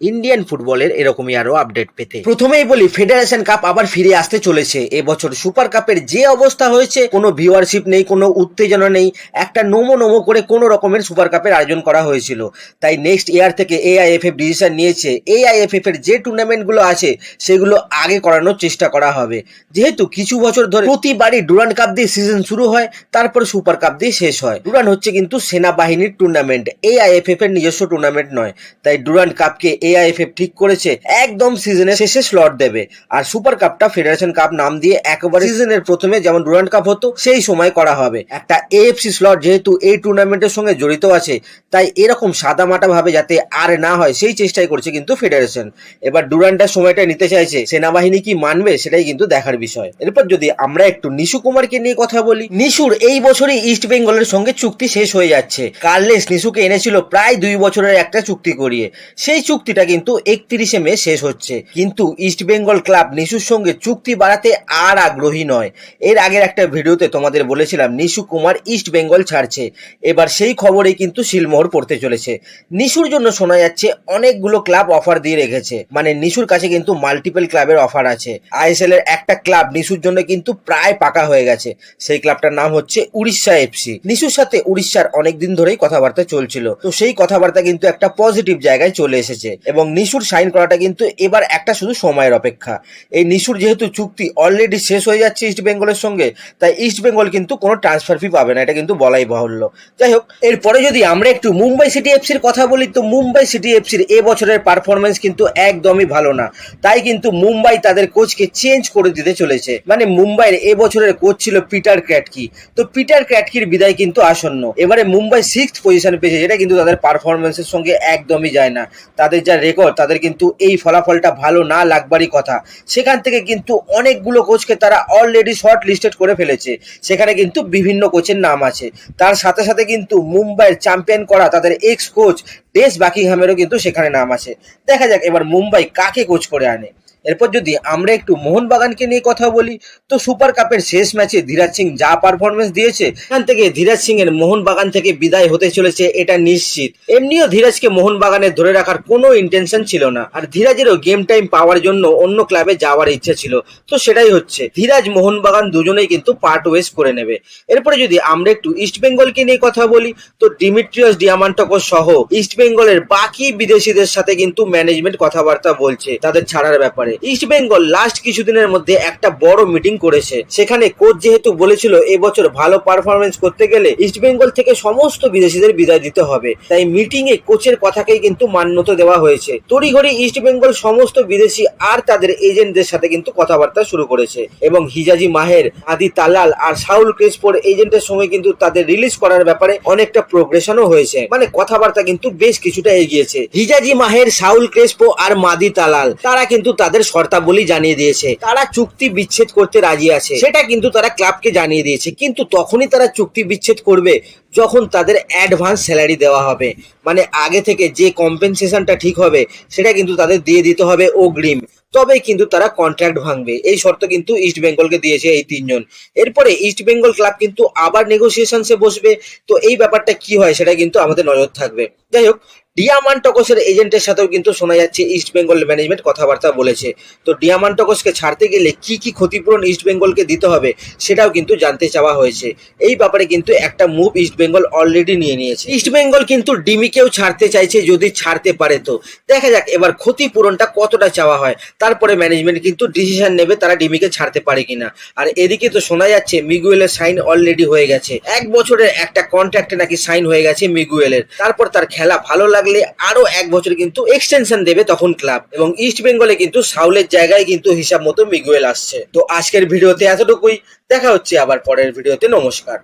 Indian ফুটবলের এরকমই আরও আপডেট পেতে। প্রথমেই বলি ফেডারেশন কাপ আবার ফিরে আসতে চলেছে। এবছর সুপার কাপের যে অবস্থা হয়েছে, কোনো ভিউয়ারশিপ নেই, কোনো উত্তেজনা নেই, একটা নোমো নোমো করে কোনো রকমের সুপার কাপের আয়োজন করা হয়েছিল। তাই নেক্সট ইয়ার থেকে এআইএফএফ ডিসিশন নিয়েছে। এআইএফএফ এর যে টুর্নামেন্টগুলো আছে, সেগুলো আগে করানোর চেষ্টা করা হবে। যেহেতু কিছু বছর ধরে প্রতিবারই ডুরান্ড কাপ দিয়ে সিজন শুরু হয়, তারপর সুপার কাপ দিয়ে শেষ হয়। ডুরান্ড হচ্ছে কিন্তু সেনাবাহিনীর টুর্নামেন্ট এআইএফএফ এর নিজস্ব টুর্নামেন্ট নয়। তাই ডুরান্ড কাপকে এআইএফএফ ঠিক করেছে, একদম সিজনের শেষে স্লট দেবে। আর সুপার কাপটা ফেডারেশন কাপ নাম দিয়ে একেবারে সিজনের প্রথমে যেমন ডুরান্ড কাপ হতো, সেই সময় করা হবে। একটা এএফসি স্লট যেহেতু এই টুর্নামেন্টের সঙ্গে জড়িত আছে, তাই এরকম সাদামাটা ভাবে যাতে আর না হয়, সেই চেষ্টাই করছে কিন্তু ফেডারেশন এবার ডুরান্ডার সময়টা নিতে চাইছে, সেনাবাহিনী কি মানবে, সেটাই কিন্তু দেখার বিষয়। এরপর যদি আমরা একটু নিশু কুমারকে নিয়ে কথা বলি, নিশুর এই বছরই ইস্ট বেঙ্গলের সঙ্গে চুক্তি শেষ হয়ে যাচ্ছে। কার্লেস নিশুকে এনেছিল প্রায় দুই বছরের একটা চুক্তি করিয়ে। সেই চুক্তিটা কিন্তু একত্রিশে মে শেষ হচ্ছে। কিন্তু ইস্ট বেঙ্গল ক্লাব নিশুর সঙ্গে চুক্তি বাড়াতে আর আগ্রহী নয়। এর আগের একটা ভিডিওতে তোমাদের বলেছিলাম, নিশু কুমার ইস্ট বেঙ্গল ছাড়ছে। এবার সেই খবরেই কিন্তু শিলমোহর পড়তে চলেছে। নিশুর জন্য শোনা যাচ্ছে, অনেকগুলো ক্লাব অফার দিয়ে রেখেছে। মানে নিশুর কাছে কিন্তু মাল্টিপল ক্লাবের অফার আছে। আইএসএল এর একটা ক্লাব নিশুর জন্য কিন্তু প্রায় পাকা হয়ে গেছে। সেই ক্লাবটার নাম হচ্ছে উড়িষ্যা এফসি নিশুর সাথে উড়িষ্যার অনেকদিন ধরেই কথাবার্তা চলছিল। তো সেই কথাবার্তা কিন্তু একটা পজিটিভ জায়গায় চলে এসেছে। এবং নিশুর সাইন করাটা কিন্তু এবার একটা শুধু সময়ের অপেক্ষা। এই নিশুর যেহেতু চুক্তি অলরেডি শেষ হয়ে যাচ্ছে ইস্ট বেঙ্গলের সঙ্গে, তাই ইস্ট বেঙ্গল কিন্তু কোনো ট্রান্সফার ফি পাবে না, এটা কিন্তু বলাই বাহুল্য। যাই হোক, এরপরে যদি আমরা একটু মুম্বাই সিটি এফসির কথা বলি, তো মুম্বাই সিটি এফসির এ বছরের পারফরমেন্স কিন্তু একদমই ভালো না। তাই কিন্তু মুম্বাই তাদের কোচকে চেঞ্জ করে দিতে চলেছে। মানে মুম্বাইয়ের এ বছরের কোচ ছিল পিটার ক্র্যাটকি তো পিটার ক্র্যাটকির বিদায় কিন্তু আসন্ন। এবারে মুম্বাই সিক্স পজিশন পেয়েছে, যেটা কিন্তু তাদের পারফরমেন্সের সঙ্গে একদমই যায় না। তাদের যা রেকর্ড তাদের কিন্তু এই ফলাফলটা ভালো না লাগবারই কথা। সেখান থেকে কিন্তু অনেকগুলো কোচকে তারা অলরেডি শর্ট লিস্টেড করে ফেলেছে। সেখানে কিন্তু বিভিন্ন কোচের নাম আছে। তার সাথে সাথে কিন্তু মুম্বাইয়ের চ্যাম্পিয়ন করা তাদের এক্স কোচ ডেস বাকিংহামেরও কিন্তু সেখানে নাম আছে। দেখা যাক এবার মুম্বাই কাকে কোচ করে আনে। এরপর যদি আমরা একটু মোহনবাগানকে নিয়ে কথা বলি, তো সুপার কাপের শেষ ম্যাচে ধীরাজ সিং যা পারফরমেন্স দিয়েছে, এখান থেকে ধীরাজ সিং এর মোহনবাগান থেকে বিদায় হতে চলেছে, এটা নিশ্চিত। এমনিও ধীরাজকে মোহনবাগানে ধরে রাখার কোনো ইন্টেনশন ছিল না। আর ধীরাজেরও গেম টাইম পাওয়ার জন্য অন্য ক্লাবে যাওয়ার ইচ্ছা ছিল। তো সেটাই হচ্ছে, ধীরাজ মোহনবাগান দুজনেই কিন্তু পার্ট ওয়েস্ট করে নেবে। এরপরে যদি আমরা একটু ইস্ট বেঙ্গলকে নিয়ে কথা বলি, তো ডিমিট্রিয়াস ডিয়ামান্টকো সহ ইস্ট বেঙ্গলের বাকি বিদেশিদের সাথে কিন্তু ম্যানেজমেন্ট কথাবার্তা বলছে, তাদের ছাড়ার ব্যাপারে। ইস্ট বেঙ্গল লাস্ট কিছুদিনের মধ্যে একটা বড় মিটিং করেছে। সেখানে কোচ যেহেতু বলেছিল, এবছর ভালো পারফরমেন্স করতে গেলে ইস্ট বেঙ্গল থেকে সমস্ত বিদেশিদের বিদায় দিতে হবে। তাই মিটিং এ কোচের কথাকেই কিন্তু মান্যতা দেওয়া হয়েছে। তড়িঘড়ি ইস্ট বেঙ্গল সমস্ত বিদেশি আর তাদের এজেন্টদের সাথে কিন্তু কথাবার্তা শুরু করেছে। এবং হিজাজি মাহের, আদি তালাল আর সাউল ক্রেসপোর এজেন্টের সঙ্গে কিন্তু তাদের রিলিজ করার ব্যাপারে অনেকটা প্রোগ্রেশনও হয়েছে। মানে কথাবার্তা কিন্তু বেশ কিছুটা এগিয়েছে। হিজাজি মাহের সাউল ক্রেসপো আর মাদি তালাল, তারা কিন্তু তাদের শর্তাবলী জানিয়ে দিয়েছে। তারা চুক্তি বিচ্ছেদ করতে রাজি আছে। সেটা কিন্তু তারা ক্লাবকে জানিয়ে দিয়েছে। কিন্তু তখনই তারা চুক্তি বিচ্ছেদ করবে। যখন তাদের অ্যাডভান্স স্যালারি দেওয়া হবে মানে আগে থেকে যে কম্পেনসেশনটা ঠিক হবে, সেটা কিন্তু তাদের দিয়ে দিতে হবে অগ্রিম। তবে কিন্তু তারা কন্ট্রাক্ট ভাঙবে। এই শর্ত কিন্তু ইস্ট বেঙ্গলকে দিয়েছে এই তিনজন। এরপরে ইস্ট বেঙ্গল ক্লাব কিন্তু আবার নেগোসিয়েশনসে বসবে। তো এই ব্যাপারটা কি হয়, সেটা কিন্তু আমাদের নজর থাকবে। যাই হোক ডিয়ামান্টকসের এজেন্টের সাথেও কিন্তু শোনা যাচ্ছে ইস্ট বেঙ্গল ম্যানেজমেন্ট কথাবার্তা বলেছে। তো ডিয়ামান্টকসকে ছাড়তে গেলে কি কি ক্ষতিপূরণ ইস্ট বেঙ্গলকে দিতে হবে, সেটাও কিন্তু জানতে চাওয়া হয়েছে। এই ব্যাপারে কিন্তু একটা মুভ ইস্ট বেঙ্গল অলরেডি নিয়ে নিয়েছে। ইস্ট বেঙ্গল কিন্তু ডিমিকেও ছাড়তে চাইছে, যদি ছাড়তে পারে তো। দেখা যাক, এবার ক্ষতিপূরণটা কতটা চাওয়া হয়। তারপরে ম্যানেজমেন্ট কিন্তু ডিসিশন নেবে তারা ডিমিকে ছাড়তে পারে কিনা। আর এদিকে তো শোনা যাচ্ছে মিগুয়েলের সাইন অলরেডি হয়ে গেছে। এক বছরের একটা কন্ট্রাক্টে নাকি সাইন হয়ে গেছে মিগুয়েলের তারপর তার খেলা ভালো লাগলে আরও এক বছর কিন্তু এক্সটেনশন দেবে তখন ক্লাব এবং ইস্ট বেঙ্গলে কিন্তু সাউলের জায়গায় কিন্তু হিসাব মতো মিগুয়েল আসছে। তো আজকের ভিডিওতে এতটুকুই। দেখা হচ্ছে আবার পরের ভিডিওতে। নমস্কার।